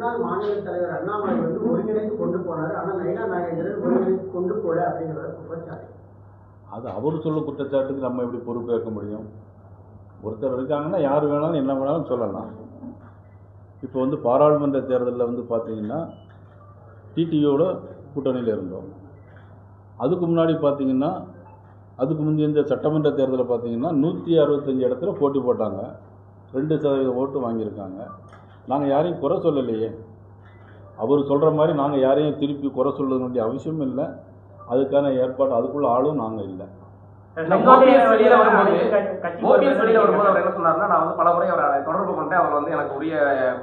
முன்னாள் மாநில தலைவர் அண்ணாமலை வந்து ஒருங்கிணைத்து கொண்டு போனார். ஆனால் நயனா நாகேந்திரன் ஒருங்கிணைத்து கொண்டு போல அப்படிங்கிறத குற்றச்சாட்டு. அது அவர் சொல்லும் குற்றச்சாட்டுக்கு நம்ம எப்படி பொறுப்பேற்க முடியும்? ஒருத்தர் இருக்காங்கன்னா யார் வேணாலும் என்ன வேணாலும் சொல்லலாம். இப்போ வந்து பாராளுமன்ற தேர்தலில் வந்து பார்த்தீங்கன்னா டிடியோட கூட்டணியில் இருந்தோம். அதுக்கு முன்னாடி பார்த்தீங்கன்னா அதுக்கு முந்தைய இந்த சட்டமன்ற தேர்தலில் பார்த்தீங்கன்னா நூற்றி அறுபத்தஞ்சு இடத்துல போட்டி போட்டாங்க. ரெண்டு சதவீதம் ஓட்டு வாங்கியிருக்காங்க. நாங்கள் யாரையும் குறை சொல்லலையே. அவர் சொல்கிற மாதிரி நாங்கள் யாரையும் திருப்பி குறை சொல்ல வேண்டிய அவசியமும் இல்லை. அதுக்கான ஏற்பாடு அதுக்குள்ள ஆளும் நாங்கள் இல்லை. வெளியில வரும்போது கட்சி ஓபிஎஸ் வெளியில வரும்போது அவர் என்ன சொன்னார்னா நான் வந்து பல முறை அவரை தொடர்பு கொண்டேன். அவர் வந்து எனக்கு உரிய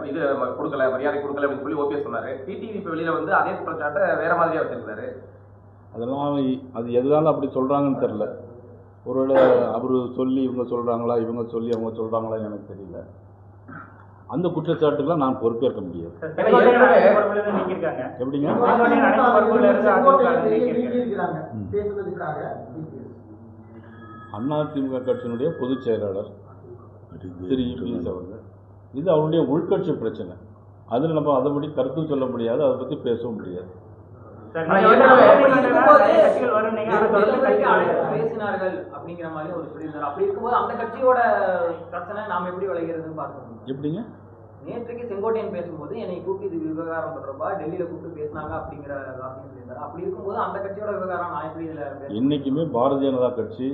இது கொடுக்கல மரியாதை கொடுக்கல அப்படின்னு சொல்லி ஓபிஎஸ் சொன்னாரு. டிடிவி இப்ப வெளியில வந்து அதே குற்றச்சாட்டை வேற மாதிரியா வச்சிருக்காரு. அதெல்லாம் அது எதனால அப்படி சொல்கிறாங்கன்னு தெரில ஒருவேளை அவர் சொல்லி இவங்க சொல்கிறாங்களா இவங்க சொல்லி அவங்க சொல்கிறாங்களா எனக்கு தெரியல. அந்த குற்றச்சாட்டுக்கெல்லாம் நான் பொறுப்பேற்க முடியாது. எப்படிங்க? அதிமுக. அதிமுக கட்சியினுடைய பொதுச் செயலாளர் திரு இபிஎஸ் அவர்கள். இது அவருடைய உள்கட்சி பிரச்சனை. அதில் நம்ம அதை பற்றி கருத்தும் சொல்ல முடியாது அதை பற்றி பேசவும் முடியாது. பேசினார்கள் அப்படிங்கிற மாதிரி அவர் சொல்லியிருந்தார். அப்படி இருக்கும்போது அந்த கட்சியோட பிரச்சனை நாம் எப்படி விளைகிறதுன்னு பார்க்கணும். எப்படிங்க? நேற்றுக்கு செங்கோட்டையன் பேசும்போது என்னை கூப்பிட்டு இது விவகாரம் தொடர்பா? டெல்லியில கூப்பிட்டு பேசினாங்க அப்படிங்கிற வார்த்தையும் சொல்லியிருந்தார். அப்படி இருக்கும்போது அந்த கட்சியோட விவகாரம் நான் எப்படி இதுல பேச என்றைக்குமே பாரதிய ஜனதா கட்சி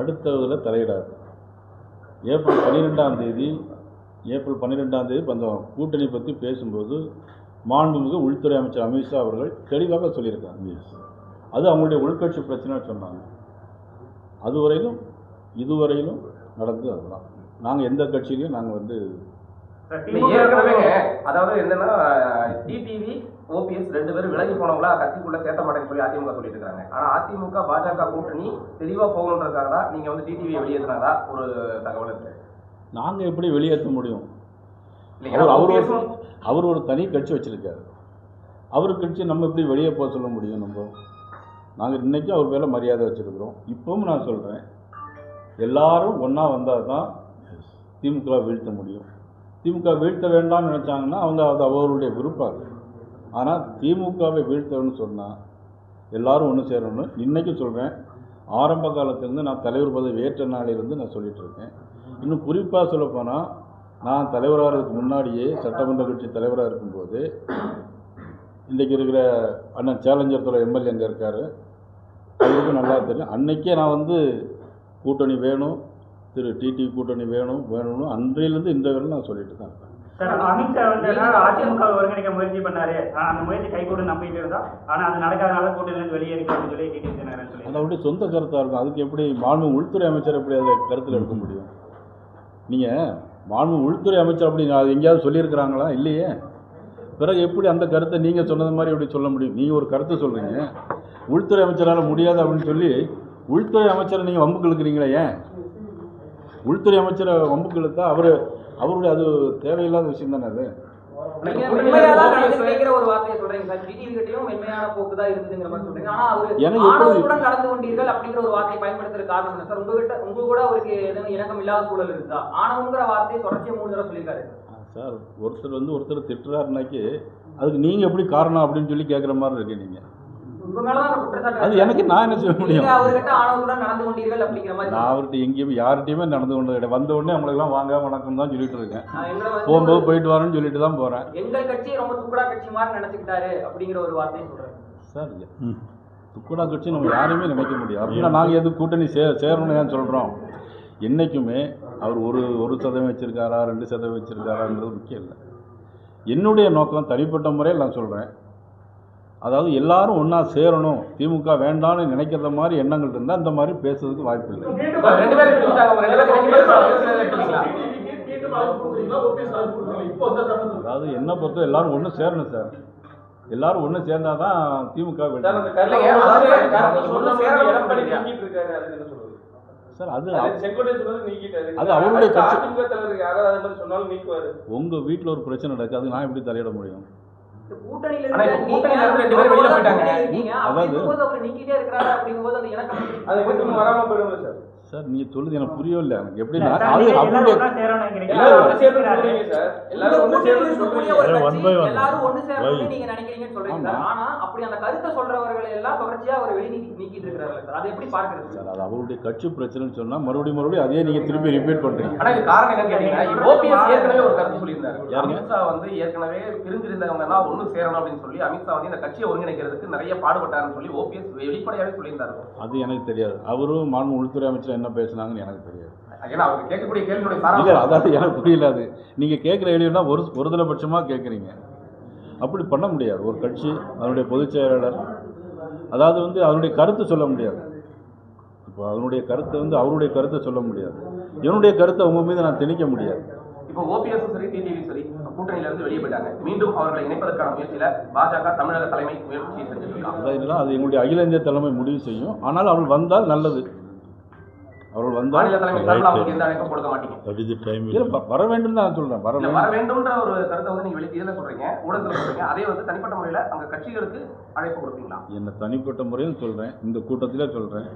அடுத்த இதில் தலையிடாது. ஏப்ரல் பன்னிரெண்டாம் தேதி ஏப்ரல் பன்னிரெண்டாம் தேதி அந்த கூட்டணி பற்றி பேசும்போது மாண்புமிகு உள்துறை அமைச்சர் அமித்ஷா அவர்கள் தெளிவாக சொல்லியிருக்காங்க. அது அவங்களுடைய உள்கட்சி பிரச்சனை சொன்னாங்க. அதுவரையிலும் இதுவரையிலும் நடந்தது அதுதான். நாங்கள் எந்த கட்சியிலையும் நாங்கள் வந்து ஏற்கனவே அதாவது என்னன்னா டிடிவி ஓபிஎஸ் ரெண்டு பேரும் விலகி போனவங்களா கட்சிக்குள்ள சேர்த்த மாட்டேன்னு சொல்லி அதிமுக சொல்லிட்டு இருக்காங்க. ஆனா அதிமுக பாஜக கூட்டணி தெளிவா போகணுன்றதுக்காக தான் நீங்க வந்து டிடிவியை வெளியேற்றினதா ஒரு தகவல் இருக்கு. நாங்கள் எப்படி வெளியேற்ற முடியும்? அவர் ஒரு அவர் ஒரு தனி கட்சி வச்சிருக்காரு. அவர் கட்சி நம்ம எப்படி வெளியே போக சொல்ல முடியும் நம்ம? நாங்கள் இன்றைக்கும் அவர் மேலே மரியாதை வச்சுருக்கிறோம். இப்பவும் நான் சொல்கிறேன் எல்லாரும் ஒன்றா வந்தால் தான் திமுக வீழ்த்த முடியும். திமுக வீழ்த்த வேண்டாம்னு நினச்சாங்கன்னா அவங்க அது அவர்களுடைய விருப்பம் ஆனால் திமுகவை வீழ்த்தணும்னு சொன்னால் எல்லோரும் ஒன்று சேரணும்னு இன்றைக்கும் சொல்கிறேன் ஆரம்ப காலத்திலேருந்து நான் தலைவர் பதவி ஏற்ற நாளிலிருந்து நான் சொல்லிகிட்டு இருக்கேன். இன்னும் குறிப்பாக சொல்லப்போனால் நான் தலைவராகிறதுக்கு முன்னாடியே சட்டமன்ற கட்சி தலைவராக இருக்கும்போது இன்றைக்கி இருக்கிற அண்ணன் சேலஞ்சர் துறை எம்எல்ஏ அங்கே இருக்கார். அவருக்கும் நல்லா தெரியும். அன்றைக்கே நான் வந்து கூட்டணி வேணும் திரு டிடி கூட்டணி வேணும் வேணும்னு அன்றையிலேருந்து இன்றைய வரையும் நான் சொல்லிட்டு தான் இருக்கேன். சார் அமித்ஷா வந்து அதிமுக ஒருங்கிணைக்க முயற்சி பண்ணாரு. அந்த முயற்சி கைகூட நம்பிட்டு இருந்தா ஆனா அது நடக்காதனால கூட்டணியில இருந்து வெளியேறிக்க அப்படின்னு சொல்லி அது அவருடைய சொந்த கருத்தாக இருக்கும். அதுக்கு எப்படி மாண்பு உள்துறை அமைச்சர் எப்படி அதை கருத்தில் எடுக்க முடியும்? நீங்கள் மாண்பு உள்துறை அமைச்சர் அப்படி அது எங்கேயாவது சொல்லியிருக்கிறாங்களா? இல்லையே. பிறகு எப்படி அந்த கருத்தை நீங்கள் சொன்னது மாதிரி எப்படி சொல்ல முடியும்? நீங்கள் ஒரு கருத்தை சொல்கிறீங்க உள்துறை அமைச்சரால் முடியாது அப்படின்னு சொல்லி உள்துறை அமைச்சரை நீங்கள் வம்புக்கு இழுக்கிறீங்களே ஏன்? உள்துறை அமைச்சரை வம்புக்கு இழுத்தா அவர் அவருடைய அது தேவையில்லாத விஷயம் தானே அது? நீங்க சார். ஒருத்தர் வந்து ஒருத்தர் திட்டுறாருனாக்கி அதுக்கு நீங்கள் எப்படி காரணம் அப்படின்னு சொல்லி கேட்குற மாதிரி இருக்கு நீங்கள் அது எனக்கு நான் என்ன செய்ய முடியும்? நான் அவர்கிட்ட எங்கேயுமே யார்கிட்டயுமே நடந்து கொண்டது கிடையாது. வந்த உடனே அவங்களுக்கெல்லாம் வாங்க வணக்கம் தான் சொல்லிட்டு இருக்கேன். போகும்போது போயிட்டு வரேன்னு சொல்லிட்டு தான் போகிறேன் எங்கள் கட்சி ரொம்ப துக்குடா கட்சி மாதிரி நினைச்சுக்கிட்டாரு அப்படிங்கிற ஒரு வார்த்தையை சொல்றேன். சார் துக்குடா கட்சி நம்ம யாரையுமே நினைக்க முடியும் அப்படின்னா நாங்கள் எது கூட்டணி சே சேரணும்னு ஏன் சொல்கிறோம் என்றைக்குமே அவர் ஒரு ஒரு சதவீதம் வச்சுருக்காரா ரெண்டு சதவீதம் வச்சுருக்காரான்றது முக்கியம் இல்லை. என்னுடைய நோக்கம் தனிப்பட்ட முறையில் நான் சொல்கிறேன் அதாவது எல்லாரும் ஒன்றா சேரணும். திமுக வேண்டாம்னு நினைக்கிற மாதிரி எண்ணங்கள் இருந்தால் அந்த மாதிரி பேசுறதுக்கு வாய்ப்பு இல்லை. இப்ப ரெண்டு பேரும் பிரிச்சாங்க. உங்க ரெண்டு பேரும் ரெண்டு பேரும் எடுத்துக்கலாம். அதாவது என்ன பொறுத்த எல்லாரும் ஒன்று சேரணும் சார். எல்லாரும் ஒன்று சேர்ந்தா தான் திமுக சார், அது என்ன சொல்றது? சார் அது அவருடைய உங்கள் வீட்டில் ஒரு பிரச்சனை நடக்குது அது நான் எப்படி தலையிட முடியும்? சார். சார் நீங்கள் சொல்லுது எனக்கு புரியவில்லை எனக்கு எப்படின்னா சார், அது நீங்க எல்லாரும் அவருடைய ஒண்ணா ஒரு? நீங்க அப்படி அந்த கருத்தை சொல்றவர்களை எல்லாம் தொடர்ச்சியா அவர் வெளியே நீக்கி- நீக்கிட்டு இருக்கிறாரு சார். அதை எப்படி பார்க்கறது? சார் அது அவருடைய கட்சி பிரச்சனைன்னு சொன்னால் மறுபடியும் மறுபடியும் அதையே நீங்கள் திருப்பி ரிப்பீட் பண்ணுறீங்க ஆனா இது காரணம் என்னன்னு கேட்டீங்கன்னா ஓபிஎஸ் ஏற்கனவே ஒரு கருத்து சொல்லியிருந்தாரு? அமித்ஷா வந்து ஏற்கனவே பிரிஞ்சிருந்தவங்க எல்லாம் ஒண்ணு சேரணும் அப்படின்னு சொல்லி அமித்ஷா வந்து இந்த கட்சியை ஒருங்கிணைக்கிறதுக்கு நிறைய பாடுபட்டாருன்னு சொல்லி ஓபிஎஸ் வெளிப்படையாவே சொல்லியிருந்தாரு. அது எனக்கு தெரியாது. அவரும் மாநில உள்துறை அமைச்சர் என்ன பேசுனாங்கன்னு எனக்கு தெரியாது. அதாவது எனக்கு புரியல அது. நீங்கள் கேட்குற கேள்வினா ஒரு ஒருதலை பட்சமாக கேட்குறீங்க. அப்படி பண்ண முடியாது. ஒரு கட்சி அதனுடைய பொதுச் செயலாளர் அதாவது வந்து அதனுடைய கருத்து சொல்ல முடியாது. இப்போ அதனுடைய கருத்தை வந்து அவருடைய கருத்தை சொல்ல முடியாது. என்னுடைய கருத்தை உங்க மீது நான் திணிக்க முடியாது. இப்போ ஓபிஎஸ் சரி டிடிவி சரி கூட்டணியில இருந்து வெளியே போயிட்டாங்க. மீண்டும் அவர்களை இணைப்பதற்கான முயற்சியில பாஜக தமிழக தலைமை முயற்சி இதெல்லாம் அது எங்களுடைய அகில இந்திய தலைமை முடிவு செய்யும். ஆனால் அவர்கள் வந்தால் நல்லது. அவர்கள் வந்தால் மாநில தலைமை சார்பில் அவங்களுக்கு எந்த அழைப்பும் கொடுக்க மாட்டீங்க. வர வேண்டும் தான் நான் சொல்கிறேன் வர வேண்டும்ன்ற ஒரு கருத்தை வந்து நீங்க வெளியே இதுல சொல்றீங்க ஊடகத்துல சொல்றீங்க. அதே வந்து தனிப்பட்ட முறையில அங்க கட்சிகளுக்கு அழைப்பு கொடுப்பீங்களா? என்னை தனிப்பட்ட முறையில் சொல்கிறேன் இந்த கூட்டத்திலே சொல்கிறேன்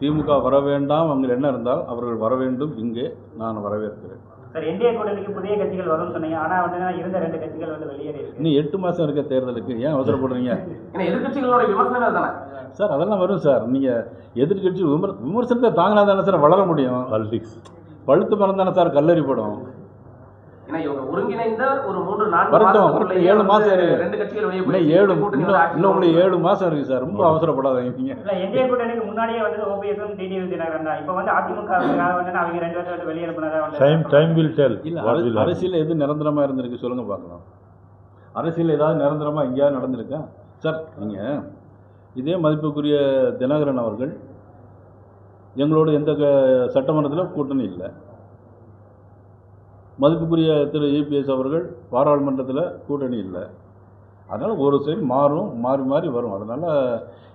திமுக வர வேண்டாம் அவங்க என்ன இருந்தால் அவர்கள் வர வேண்டும். இங்கே நான் வரவேற்கிறேன். சார் என்டிஏ கூட்டணிக்கு புதிய கட்சிகள் வரும்னு சொன்னீங்க. ஆனா வந்து இருந்த ரெண்டு கட்சிகள் வந்து வெளியேறி இருக்கு. இன்னும் எட்டு மாதம் இருக்க தேர்தலுக்கு ஏன் அவசரப்படுறீங்க? ஏன்னா எதிர்கட்சிகளோட விமர்சனமே அதுதானே சார் அதெல்லாம் வரும் சார். நீங்கள் எதிர்கட்சி விமர் விமர்சனத்தை தாங்கினா தானே சார் வளர முடியும்? Politics. பழுத்து மரம் தானே சார் கல்லறி படம். ஒருங்கிணைந்த ஒரு மூன்று நான்கு ஏழு மாசம் இருக்கு. ரெண்டு கட்சிகள் வெளியே. ஏழு இன்னும் உங்களுக்கு. ஏழு மாதம் இருக்குது சார் ரொம்ப அவசரப்படாதீங்க நீங்கள் இல்ல என்டிஏ கூட்டணிக்கு முன்னாடியே வந்து ஓபிஎஸும் டிடிவி தினகரன் தான் இப்போ வந்து அதிமுக வந்து அவங்க ரெண்டு பேரும் வெளியே வந்து Time, time will tell. இல்லை. அரசியல் எது நிரந்தரமாக இருந்திருக்கு சொல்லுங்க பார்க்கலாம் அரசியல் ஏதாவது நிரந்தரமாக எங்கேயாவது நடந்திருக்கா சார் நீங்கள் இதே மதிப்புக்குரிய தினகரன் அவர்கள் எங்களோட எந்த க- சட்டமன்றத்தில் கூட்டணி இல்லை மதிப்புக்குரிய திரு இபிஎஸ் அவர்கள் பாராளுமன்றத்தில் கூட்டணி இல்லை. அதனால் ஒரு சைடு மாறும் மாறி மாறி வரும். அதனால்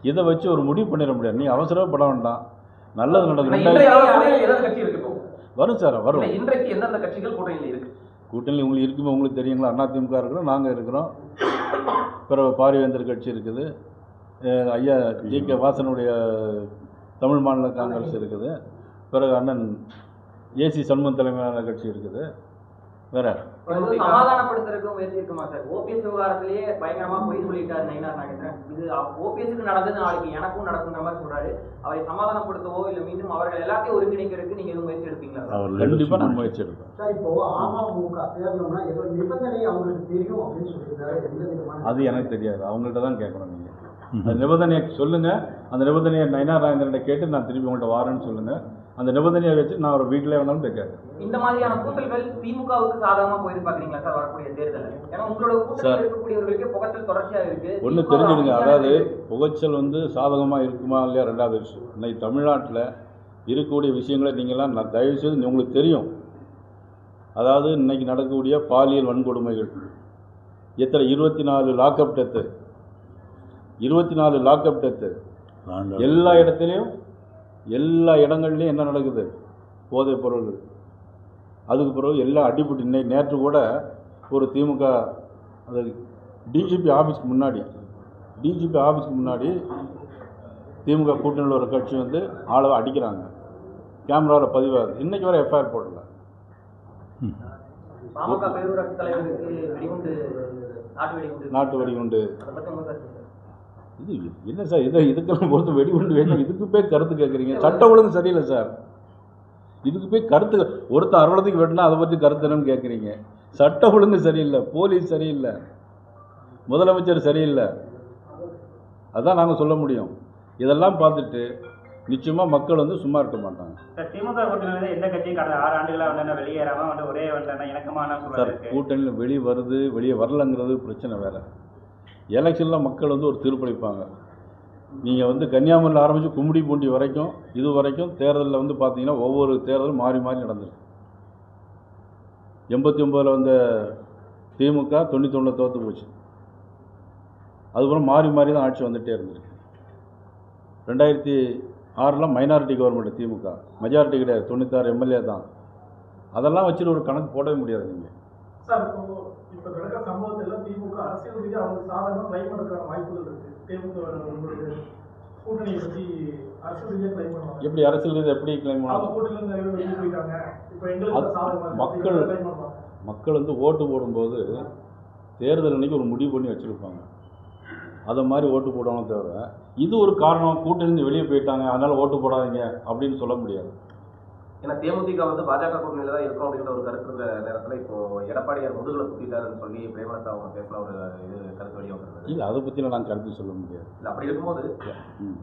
இதை வச்சு ஒரு முடிவு பண்ணிட முடியாது. நீ அவசரப்பட வேண்டாம். நல்லது நடக்கும். வரும் சார் வரும். இன்றைக்கு எந்தெந்த கட்சிகள் கூட்டணியில் இருக்கு? கூட்டணி உங்களுக்கு இருக்குமே உங்களுக்கு தெரியுங்களா? அண்ணா திமுக இருக்கிறோம் நாங்கள் இருக்கிறோம். பிறகு பாரிவேந்தர் கட்சி இருக்குது. ஐயா ஜி கே வாசனுடைய தமிழ் மாநில காங்கிரஸ் இருக்குது. பிறகு அண்ணன் ஏசி சண்முகம் தலைமையிலான கட்சி இருக்குது. வேற சமாதானப்படுத்துறதுக்கு முயற்சி இருக்குமா சார்? ஓபிஎஸ் விவகாரத்திலேயே பயங்கரமா பொய் சொல்லிட்டாரு நயினார் நாகேந்திரன். இது ஓபிஎஸ்க்கு நடந்தது நாளைக்கு எனக்கும் நடக்குங்கிற மாதிரி சொல்றாரு. அவரை சமாதானப்படுத்தவோ இல்ல மீண்டும் அவர்கள் எல்லாத்தையும் ஒருங்கிணைக்கிறதுக்கு நீங்க எதுவும் முயற்சி எடுப்பீங்களா கண்டிப்பாக leadership. நான் முயற்சி எடுப்பேன். சார் இப்போ அமமுக சேரணும்னா ஏதோ நிபந்தனை அவங்களுக்கு தெரியும் அப்படின்னு சொல்லியிருக்காரு. அது எனக்கு தெரியாது. அவங்கள்ட்ட தான் கேட்கணும் நீங்கள் அந்த நிபந்தனையை சொல்லுங்கள் அந்த நிபந்தனையை நயனா ராஜேந்திரனை கேட்டு நான் திருப்பி உங்கள்கிட்ட வாரேன்னு சொல்லுங்கள் அந்த நிபந்தனையை வச்சு நான் ஒரு வீட்டிலே வேணாலும் போய் கேட்குறேன். இந்த மாதிரியான கூட்டல்கள் திமுகவுக்கு சாதகமா போயிருக்கு பாக்குறீங்களா சார்? வரக்கூடிய தேர்தல் ஏன்னா உங்களோட சார். கூட்டத்தில் இருக்கக்கூடியவர்களுக்கு புகச்சல் தொடர்ச்சியா இருக்கு. ஒன்று தெரிஞ்சுடுங்க. அதாவது. புகைச்சல் வந்து சாதகமாக இருக்குமா இல்லையா ரெண்டாவது விஷயம். இன்னைக்கு தமிழ்நாட்டில் இருக்கக்கூடிய விஷயங்களை நீங்களாம் நான் தயவு செய்து உங்களுக்கு தெரியும். அதாவது இன்னைக்கு நடக்கக்கூடிய பாலியல் வன்கொடுமைகள். எத்தனை? இருபத்தி நாலு லாக்அப் டெத்து இருபத்தி நாலு லாக்அப் டெத்து. எல்லா இடத்துலையும் எல்லா இடங்கள்லையும் என்ன நடக்குது? போதைப் பொருள். அதுக்கு பிறகு எல்லாம் அடிபட்டு இன்னைக்கு நேற்று கூட ஒரு திமுக அது டிஜிபி ஆஃபீஸ்க்கு முன்னாடி டிஜிபி ஆஃபீஸ்க்கு முன்னாடி திமுக கூட்டணியில் ஒரு கட்சி வந்து ஆளை அடிக்கிறாங்க. கேமராவில் பதிவாகுது. இன்னைக்கு வரை எஃப்ஐஆர் போடல. பாமக பேரூராட்சி தலைவருக்கு வெடிகுண்டு நாட்டு வெடிகுண்டு. நாட்டு வெடிகுண்டு. இது என்ன சார் இதை இதுக்கெல்லாம் பொறுத்து வெடிகுண்டு வேணும் இதுக்கு போய் கருத்து கேட்குறீங்க? சட்ட ஒழுங்கு சரியில்லை சார். இதுக்கு போய் கருத்து ஒருத்தர் அறுபதுக்கு வெட்டினா அதை பற்றி கருத்து என்னன்னு கேட்குறீங்க. சட்ட ஒழுங்கு சரியில்லை போலீஸ் சரியில்லை முதலமைச்சர் சரியில்லை. அதான் நாங்கள் சொல்ல முடியும். இதெல்லாம் பார்த்துட்டு நிச்சயமாக மக்கள் வந்து சும்மா இருக்க மாட்டாங்க. சார் திமுக கூட்டணி வந்து எந்த கட்சியும் கடந்த ஆறு ஆண்டுகளா வந்து என்ன வெளியேறாம வந்து ஒரே வந்து இணக்கமான சார் கூட்டணியில் வெளியே வருது வெளியே வரலங்கிறது பிரச்சனை வேறு. எலெக்ஷனில் மக்கள் வந்து ஒரு தீர்ப்பளிப்பாங்க. நீங்கள் வந்து கன்னியாகுமரியில் ஆரம்பித்து கும்மிடி பூண்டி வரைக்கும் இது வரைக்கும் தேர்தலில் வந்து பார்த்தீங்கன்னா ஒவ்வொரு தேர்தலும் மாறி மாறி நடந்திருக்கு. எண்பத்தி ஒம்போதில் வந்த திமுக தொண்ணூத்தொன்னில் தோற்று போச்சு. அதுக்கப்புறம் மாறி மாறி தான் ஆட்சி வந்துகிட்டே இருந்திருக்கு. ரெண்டாயிரத்தி ஆறில் மைனாரிட்டி கவர்மெண்ட் திமுக. மெஜாரிட்டி கிடையாது தொண்ணூத்தாறு எம்எல்ஏ தான். அதெல்லாம் வச்சுட்டு ஒரு கணக்கு போடவே முடியாது நீங்கள் சார் இப்போ இப்போ நடக்கிற சம்பவத்தில் திமுக அரசியல் ரீதியாக அவங்க சாதாரண ட்ரை பண்ணுறதுக்கான வாய்ப்புகள் இருக்கு. திமுக கூட்டணியை பற்றி அரசு ரீதியா claim பண்ணுவாங்க. எப்படி அரசியல் ரீதியா எப்படி கிளைம் நிறைய பேர் வெளியே போயிட்டாங்க. இப்போ எங்களுக்கு. மக்கள் மக்கள் வந்து ஓட்டு போடும்போது தேர்தல் அன்னைக்கு ஒரு முடிவு பண்ணி வச்சுருப்பாங்க. அதை மாதிரி ஓட்டு போடணும் தவிர இது ஒரு காரணம். கூட்டணிந்து வெளியே போயிட்டாங்க. அதனால் ஓட்டு போடாதீங்க அப்படின்னு சொல்ல முடியாது. ஏன்னா தேமுதிக வந்து பாஜக கூட்டணியில தான் இருக்கும் அப்படிங்கிற ஒரு கருத்து இருந்த நேரத்துல இப்போ எடப்பாடியார் முதுகுல குத்திட்டாருன்னு சொல்லி பிரேமலதா அவங்க பேசின ஒரு இது கருத்து வெளியே வந்திருந்தது இல்லை அதை பற்றிலாம் நான் கருத்து சொல்ல முடியாது. இல்ல அப்படி இருக்கும்போது.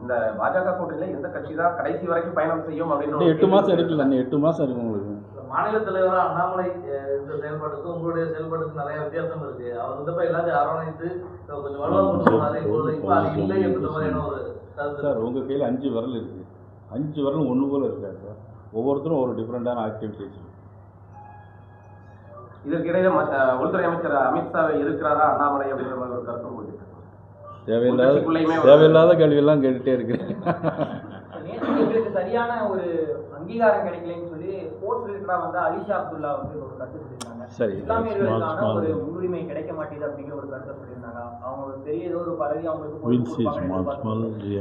இந்த பாஜக கூட்டணியில எந்த கட்சி தான் கடைசி வரைக்கும் பயணம் செய்யும் அப்படின்ற இன்னும் ஒரு எட்டு இருக்குல்ல இன்னும் எட்டு மாதம் இருக்கு உங்களுக்கு. மாநில தலைவரா அண்ணாமலை இந்த செயல்பாட்டுக்கும் உங்களுடைய செயல்பாட்டுக்கும் நிறைய வித்தியாசம் இருக்கு. அவர் வந்து இப்ப எல்லாத்தையும் அரவணைத்து கொஞ்சம் வலுவா கொண்டு போனாரு இப்ப அது இல்லை என்ற மாதிரியான ஒரு சார் உங்கள் கையில் அஞ்சு விரல் இருக்குது அஞ்சு விரலும் ஒன்று போல் இருக்காது சார். ஒவ்வொருத்தரும் ஒரு டிஃப்ரெண்ட்டான ஆக்டிவிட்டீஸ் இதற்கிடையே உள்துறை அமைச்சர் இருக்கிறாரா அண்ணாமலை அப்படின்ற ஒரு கருத்து தேவையில்லாத தேவையில்லாத கேள்வியெல்லாம் எங்களுக்கு சரியான ஒரு அங்கீகாரம் கிடைக்கலன்னு சொல்லி ஸ்போர்ட்ஸ் ரிலேட்டடா வந்து அலிஷா அப்துல்லா வந்து ஒரு கருத்து சொல்லியிருந்தாங்க. சரி இஸ்லாமியர்களுக்கான ஒரு முன்னுரிமை கிடைக்க மாட்டேங்குது அப்படிங்கிற ஒரு கருத்தை சொல்லியிருந்தாங்க. அவங்க பெரிய ஏதோ ஒரு பதவி அவங்களுக்கு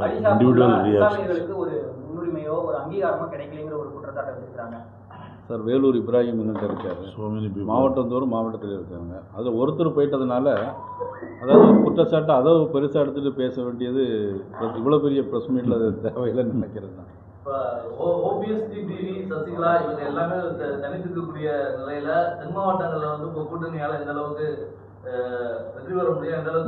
அலிஷா individual அப்துல்லா reactions. இஸ்லாமியர்களுக்கு ஒரு முன்னுரிமையோ ஒரு அங்கீகாரமோ கிடைக்கலைங்கிற ஒரு குற்றச்சாட்டை வச்சிருக்காங்க சார் வேலூர் இப்ராஹிம் எங்கிட்ட இருக்காரு. மாவட்டந்தோறும் மாவட்டத்தில் இருக்காங்க. அதில் ஒருத்தர் போயிட்டதுனால அதாவது ஒரு குற்றச்சாட்டை அதை பெருசாக எடுத்துகிட்டு பேச வேண்டியது இவ்வளோ பெரிய ப்ரெஸ் மீட்டில் அது தேவையில்லைன்னு நினைக்கிறது தான். இப்ப ஓபிஎஸ் டிடிவி சசிகலா இவங்க எல்லாமே த- தனித்து இருக்கக்கூடிய நிலையில தென் மாவட்டங்கள்ல வந்து இப்போ கூட்டணியால எந்த அளவுக்கு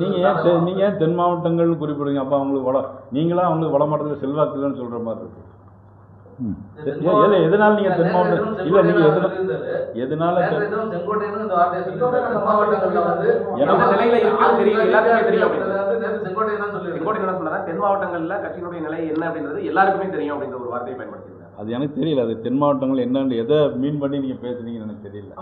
நீங்கள் ஏன் நீங்கள் ஏன் தென் மாவட்டங்கள்னு குறிப்பிடுங்க அப்போ அவங்களுக்கு வட நீங்களா அவங்களுக்கு வட மாவட்டத்தில் செல்வாக்கு இல்லைன்னு சொல்கிற மாதிரி இருக்கு இல்லை எதனால நீங்கள் தென் மாவட்டம் இல்லை நீங்கள் எதனால எதனால தென் மாவட்டங்கள்ல கட்சியினுடைய நிலை என்ன அப்படின்றது எல்லாருக்குமே தெரியும் அப்படின்ற ஒரு வார்த்தையை பயன்படுத்தியிருக்காங்க. அது எனக்கு தெரியல. அது தென் மாவட்டங்கள் என்னன்னு எதை மீன் பண்ணி நீங்கள் பேசுனீங்கன்னு எனக்கு தெரியல.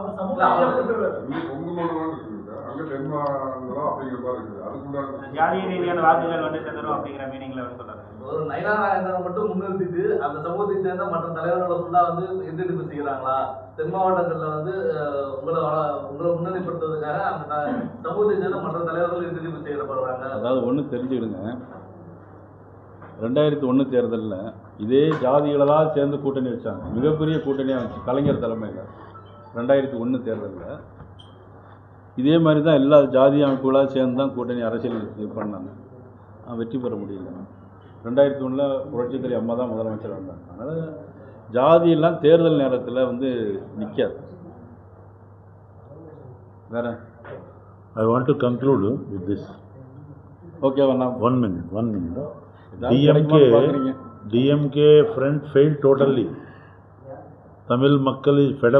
அங்க தென்மாநிலம் அப்படிங்கிற மாதிரி இருக்குது. அதுக்குண்டான ஜாதிய ரீதியான வாக்குகள் வந்து சேர்ந்துடும் அப்படிங்கிற மீனிங்ல வந்து சொல்றாரு. ஒரு நயனா நாகேந்திரன் மட்டும் முன்னிறுத்திட்டு அந்த சமூகத்தை சேர்ந்த மற்ற தலைவர்களை ஃபுல்லா வந்து எதிர்ப்பு செய்கிறாங்களா? தென் மாவட்டங்கள்ல வந்து உங்களை உங்களை முன்னணிப்படுத்துவதற்காக அந்த சமூகத்தை சேர்ந்த மற்ற தலைவர்கள் எதிர்ப்பு செய்யப்படுறாங்க. அதாவது ஒன்று தெரிஞ்சுக்கிடுங்க. ரெண்டாயிரத்தி ஒன்று தேர்தலில் இதே ஜாதிகளெல்லாம் சேர்ந்து கூட்டணி வச்சாங்க. மிகப்பெரிய கூட்டணியாக இருந்துச்சு கலைஞர் தலைமையில். ரெண்டாயிரத்தி ஒன்று தேர்தலில். இதே மாதிரி தான் எல்லா ஜாதி அமைப்புகளாக சேர்ந்து தான் கூட்டணி அரசியல் இது பண்ணாங்க வெற்றி பெற முடியல. ரெண்டாயிரத்தி ஒன்றில் புரட்சித்தலை அம்மா தான் முதலமைச்சர் வந்தாங்க அதனால் ஜாதியெல்லாம் தேர்தல் நேரத்தில் வந்து நிற்காது வேற? I want to conclude with this. ஓகேவா நான் One minute, one minute. ஏதாவது கிடைக்குமான்னு பார்க்குறீங்க DMK, DMK front failed totally. Tamil Makkal is fed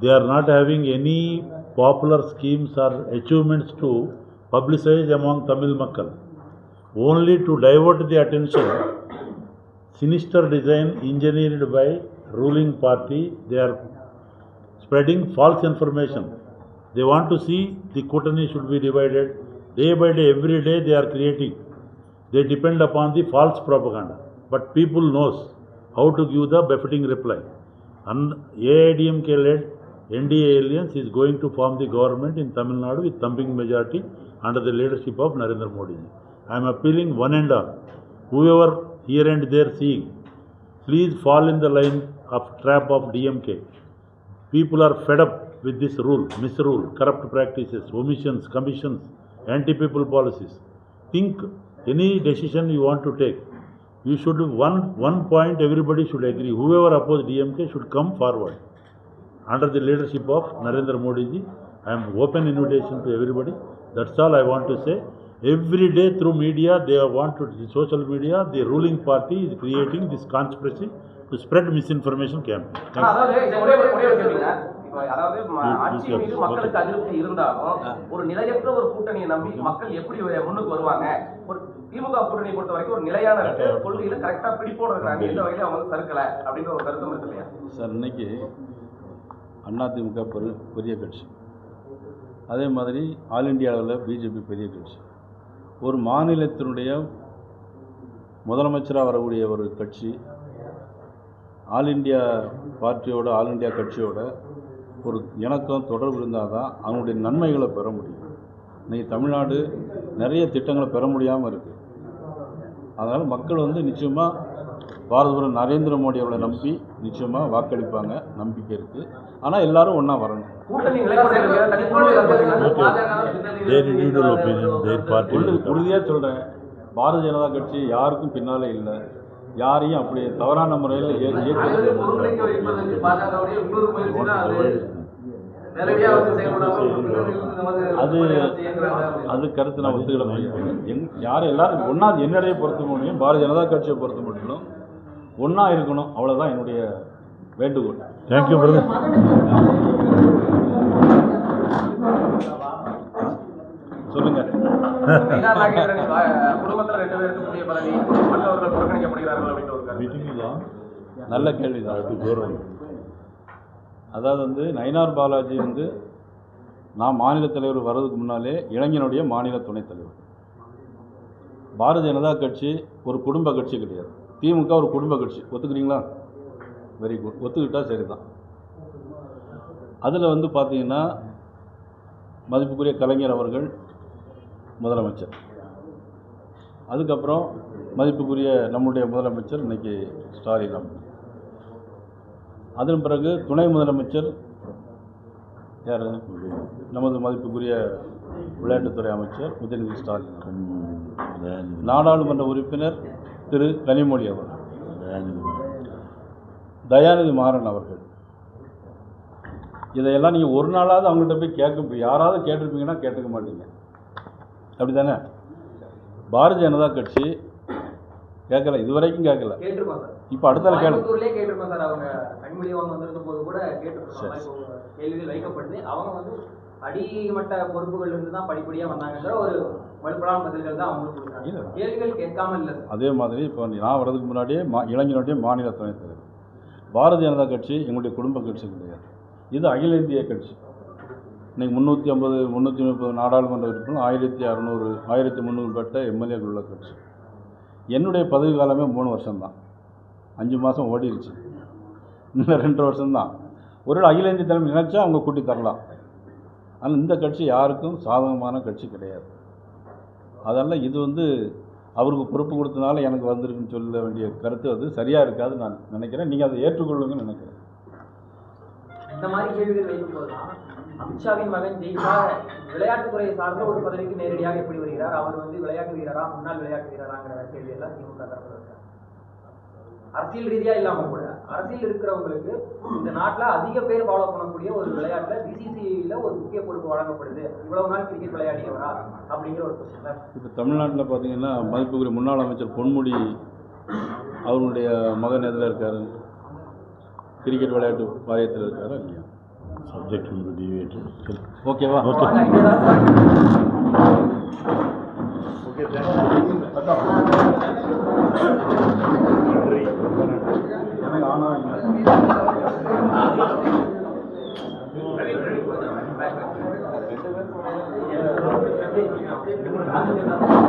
They are not having any popular schemes or achievements to publicize among Tamil Makkal. Only to divert the attention, sinister design engineered by ruling party, they are spreading false information. They want to see the Kotani should be divided. Day by day, every day they are creating. They depend upon the false propaganda. But people knows how to give the befitting reply. And AIDMK led NDA alliance is going to form the government in Tamil Nadu with thumping majority under the leadership of Narendra Modi. I am appealing one and all. Whoever here and there seeing, please fall in the line of trap of DMK. People are fed up with this rule, misrule, corrupt practices, omissions, commissions, anti-people policies. Think any decision you want to take, you should, one, one point everybody should agree, whoever oppose DMK should come forward. Under the leadership of Narendra Modi ji, I am open invitation to everybody. That's all I want to say. Every day through media, they want to, the social media, the ruling party is creating this conspiracy to spread misinformation campaign. ஆனா Thank you. அதாவது ஒரே ஒரு- ஒரே ஒரு கேள்விங்க. இப்போ அதாவது ம- ம், ஆட்சி ம், மீது okay. மக்களுக்கு அதிருப்தி இருந்தாலும் ஒரு நிலையற்ற ஒரு கூட்டணியை நம்பி மக்கள் எப்படி முன்னுக்கு வருவாங்க ஒரு திமுக கூட்டணியை பொறுத்த வரைக்கும் ஒரு நிலையான இருக்கு கொள்கையில கரெக்டா பிடிப்போட இருக்காங்க எந்த வகையில அவங்க வந்து சறுக்கல அப்படின்ற ஒரு கருத்தும் இருக்கு இல்லையா சார் இன்னைக்கு அதிமுக பெரு பெரிய கட்சி. அதே மாதிரி ஆல் இந்தியா அளவில் பிஜேபி பெரிய கட்சி. ஒரு மாநிலத்தினுடைய முதலமைச்சராக வரக்கூடிய ஒரு கட்சி ஆல் இந்தியா பார்ட்டியோட ஆல் இந்தியா கட்சியோட ஒரு இணக்கம் தொடர்பு இருந்தால் தான் அவங்களுடைய நன்மைகளை பெற முடியும். இன்றைக்கி தமிழ்நாடு நிறைய திட்டங்களை பெற முடியாமல் இருக்குது அதனால் மக்கள் வந்து நிச்சயமாக பாரத பிரதமர் நரேந்திர மோடி அவர்களை நம்பி நிச்சயமாக வாக்களிப்பாங்க. நம்பிக்கை இருக்குது ஆனால் எல்லாரும் ஒன்றா வரணும். உறுதியாக சொல்கிறேன் பாரதிய ஜனதா கட்சி யாருக்கும் பின்னாலே இல்லை. யாரையும் அப்படி தவறான முறையில் அது அது கருத்து நான் ஒத்துக்கிட முடியாது என் யாரும் எல்லாரும் ஒன்றா என்னுடைய பொறுத்த முடியும் பாரதிய ஜனதா கட்சியை பொறுத்த மட்டும் ஒன்றா இருக்கணும். அவ்வளோதான் என்னுடைய வேண்டுகோள். குடும்பத்துல ரெண்டு பேருக்கு புதிய பதவி மற்றவர்கள் புறக்கணிக்கப்படுகிறார்கள் Meeting is on. நல்ல கேள்வி I have to தான் go around. அதாவது வந்து நயினார் பாலாஜி வந்து நான் மாநில தலைவர் வர்றதுக்கு முன்னாலே இளைஞனுடைய மாநில துணைத் தலைவர். பாரதிய ஜனதா கட்சி ஒரு குடும்ப கட்சி கிடையாது. திமுக ஒரு குடும்ப கட்சி. ஒத்துக்கிறீங்களா? வெரி குட் ஒத்துக்கிட்டா சரிதான். அதில் வந்து பார்த்தீங்கன்னா மதிப்புக்குரிய கலைஞர் அவர்கள் முதலமைச்சர். அதுக்கப்புறம் மதிப்புக்குரிய நம்முடைய முதலமைச்சர் இன்னைக்கு ஸ்டாலின் அவர்கள். அதன் பிறகு துணை முதலமைச்சர் யார்? நமது மதிப்புக்குரிய விளையாட்டுத்துறை அமைச்சர் உதயநிதி ஸ்டாலின் நாடாளுமன்ற உறுப்பினர் திரு கனிமொழி அவர்கள். தயாநிதி மாறன் அவர்கள். இதையெல்லாம் நீங்கள் ஒரு நாளாவது அவங்கள்ட்ட போய் கேட்க யாராவது கேட்டிருப்பீங்கன்னா கேட்டுக்க மாட்டீங்க. அப்படி தானே பாரதிய ஜனதா கட்சி கேட்கல இதுவரைக்கும் கேட்கல. கேட்டிருக்கோம் சார். இப்போ அடுத்தால கேளு. கோயம்புத்தூர்லயே கேட்டிருக்கோம் சார் அவங்க கண்மொழி அவங்க வந்திருந்த போது கூட கேட்டிருக்கோம் சரி. இந்த மாதிரி இப்போ கேள்விகள் வைக்கப்படுது. அவங்க வந்து அடிமட்ட பொறுப்புகள் இருந்து தான் படிப்படியா வந்தாங்கன்ற ஒரு அதே மாதிரி இப்போ நான் வர்றதுக்கு முன்னாடியே மா இளைஞனுடைய மாநில துணைத் தலைவர். பாரதிய ஜனதா கட்சி எங்களுடைய குடும்ப கட்சி கிடையாது. இது அகில இந்திய கட்சி. இன்னைக்கு முந்நூற்றி ஐம்பது முந்நூற்றி முப்பது நாடாளுமன்ற உறுப்பினர் ஆயிரத்தி அறநூறு ஆயிரத்தி முந்நூறு பட்ட எம்எல்ஏக்கள் உள்ள கட்சி. என்னுடைய பதவி காலமே மூணு வருஷம்தான். அஞ்சு மாதம் ஓடிடுச்சு இன்னும் ரெண்டு வருஷம்தான். ஒரு அகில இந்திய தலைமை நினைச்சா அவங்க கூட்டி தரலாம். ஆனால் இந்த கட்சி யாருக்கும் சாதகமான கட்சி கிடையாது. அதனால் இது வந்து அவருக்கு பொறுப்பு கொடுத்தனால எனக்கு வந்திருக்குன்னு சொல்ல வேண்டிய கருத்து அது. சரியாக இருக்காது நான் நினைக்கிறேன். நீங்கள் அதை ஏற்றுக்கொள்ளுங்கன்னு நினைக்கிறேன். இந்த மாதிரி கேள்விகள் வைக்கும்போது அமித்ஷாவின் மகன் ஜெய்ஷா விளையாட்டுத்துறை சார்ந்த ஒரு பதவிக்கு நேரடியாக எப்படி வருகிறார்? அவர் வந்து விளையாட்டு வீரரா முன்னாள் விளையாட்டு வீரராங்கிற கேள்வி எல்லாம் திமுக அரசியல் ரீதியா இல்லாம கூட அரசியல் இருக்கிறவங்களுக்கு இந்த நாட்டுல அதிக பேர் ஃபாலோ பண்ணக்கூடிய ஒரு விளையாட்டுல பிசிசிஐல ஒரு முக்கிய பொறுப்பு வழங்கப்படுது. இவ்வளவு நாள் கிரிக்கெட் விளையாடியவரா? அப்படிங்கிற ஒரு கொஸ்டின் இப்போ தமிழ்நாட்டில் பார்த்தீங்கன்னா மதிப்புக்குரிய முன்னாள் அமைச்சர் பொன்முடி அவருடைய மகன் எதில் இருக்காரு? கிரிக்கெட் விளையாட்டு வாரியத்தில் இருக்காரா இல்லையா? Subject will be deviated. ஓகேவா எனக்கு ஆனா சார்